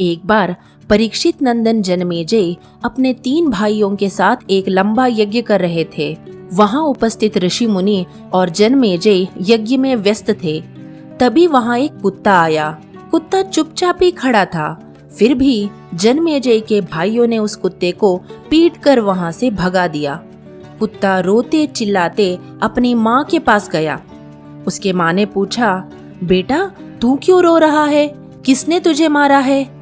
एक बार परीक्षित नंदन जन्मेजय अपने तीन भाइयों के साथ एक लंबा यज्ञ कर रहे थे। वहाँ उपस्थित ऋषि मुनि और जन्मेजय यज्ञ में व्यस्त थे। तभी वहाँ एक कुत्ता आया। कुत्ता चुपचाप ही खड़ा था। फिर भी जन्मेजय के भाइयों ने उस कुत्ते को पीट कर वहाँ से भगा दिया। कुत्ता रोते चिल्लाते अपनी माँ के पास गया। उसके माँ ने पूछा, बेटा, तू क्यों रो रहा है? किसने तुझे मारा है?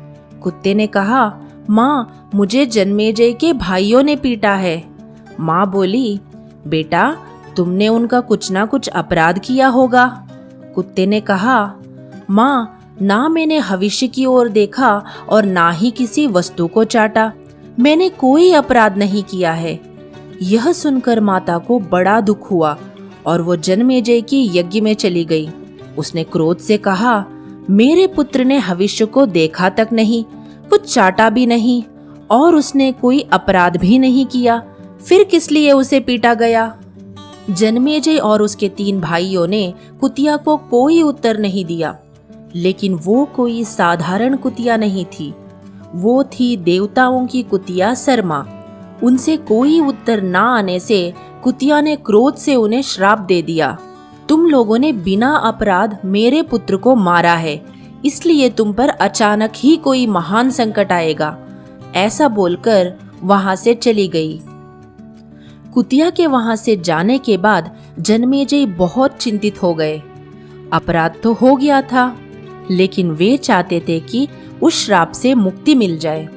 कुत्ते ने कहा, माँ, मुझे जन्मेजय के भाइयों ने पीटा है। माँ बोली, बेटा, तुमने उनका कुछ ना कुछ अपराध किया होगा। कुत्ते ने कहा, माँ, ना मैंने भविष्य की ओर देखा और ना ही किसी वस्तु को चाटा। मैंने कोई अपराध नहीं किया है। यह सुनकर माता को बड़ा दुख हुआ और वो जन्मेजय की यज्ञ में चली गई। उसने क्रोध से कहा मेरे पुत्र ने भविष्य को देखा तक नहीं, कुछ चाटा भी नहीं, और उसने कोई अपराध भी नहीं किया। फिर किस लिए उसे पीटा गया? जन्मेजय और उसके तीन भाइयों ने कुतिया को कोई उत्तर नहीं दिया। लेकिन वो कोई साधारण कुतिया नहीं थी। वो थी देवताओं की कुतिया शर्मा। उनसे कोई उत्तर ना आने से कुतिया ने क्रोध से उन्हें श्राप दे दिया। तुम लोगों ने बिना अपराध मेरे पुत्र को मारा है, इसलिए तुम पर अचानक ही कोई महान संकट आएगा। ऐसा बोलकर वहाँ से चली गई। कुतिया के वहाँ से जाने के बाद जन्मेजय बहुत चिंतित हो गए। अपराध तो हो गया था, लेकिन वे चाहते थे कि उस श्राप से मुक्ति मिल जाए।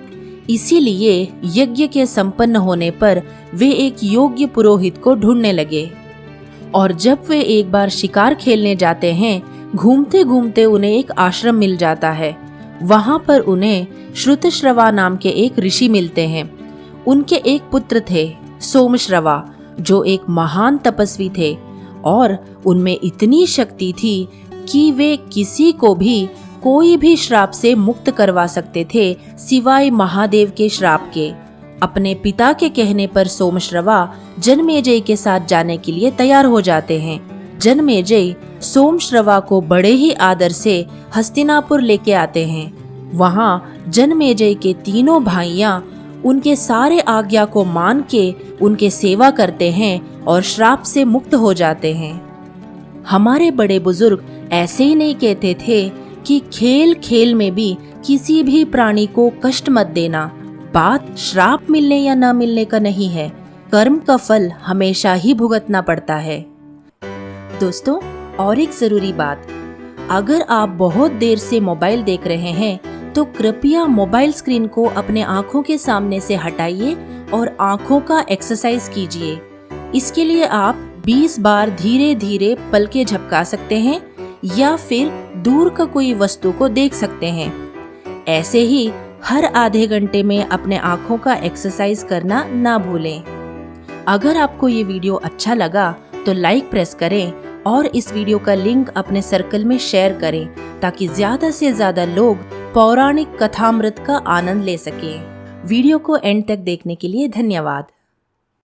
इसीलिए यज्ञ के संपन्न होने पर वे एक योग्य पुरोहित को ढूँढने लगे। और जब वे एक बार शिकार खेलने जाते हैं घूमते घूमते उन्हें एक आश्रम मिल जाता है। वहाँ पर उन्हें श्रुतश्रवा नाम के एक ऋषि मिलते हैं। उनके एक पुत्र थे, सोमश्रवा, जो एक महान तपस्वी थे और उनमें इतनी शक्ति थी कि वे किसी को भी कोई भी श्राप से मुक्त करवा सकते थे सिवाय महादेव के श्राप के। अपने पिता के कहने पर सोमश्रवा जनमेजय के साथ जाने के लिए तैयार हो जाते हैं। जन्मेजय सोमश्रवा को बड़े ही आदर से हस्तिनापुर लेके आते हैं। वहाँ जन्मेजय के तीनों भाइयाँ उनके सारे आज्ञा को मान के उनके सेवा करते हैं और श्राप से मुक्त हो जाते हैं। हमारे बड़े बुज़ुर्ग ऐसे ही नहीं कहते थे कि खेल खेल में भी किसी भी प्राणी को कष्ट मत देना। बात श्राप मिलने या न मिलने का नहीं है। कर्म का फल हमेशा ही भुगतना पड़ता है। दोस्तों, और एक ज़रूरी बात। अगर आप बहुत देर से मोबाइल देख रहे हैं तो कृपया मोबाइल स्क्रीन को अपने आँखों के सामने से हटाइए और आँखों का एक्सरसाइज कीजिए। इसके लिए आप 20 बार धीरे धीरे पलके झपका सकते हैं या फिर दूर का कोई वस्तु को देख सकते हैं। ऐसे ही हर आधे घंटे में अपने आँखों का एक्सरसाइज करना ना भूलें। अगर आपको ये वीडियो अच्छा लगा तो लाइक प्रेस करें और इस वीडियो का लिंक अपने सर्कल में शेयर करें, ताकि ज़्यादा से ज़्यादा लोग पौराणिक कथामृत का आनंद ले सकें। वीडियो को एंड तक देखने के लिए धन्यवाद।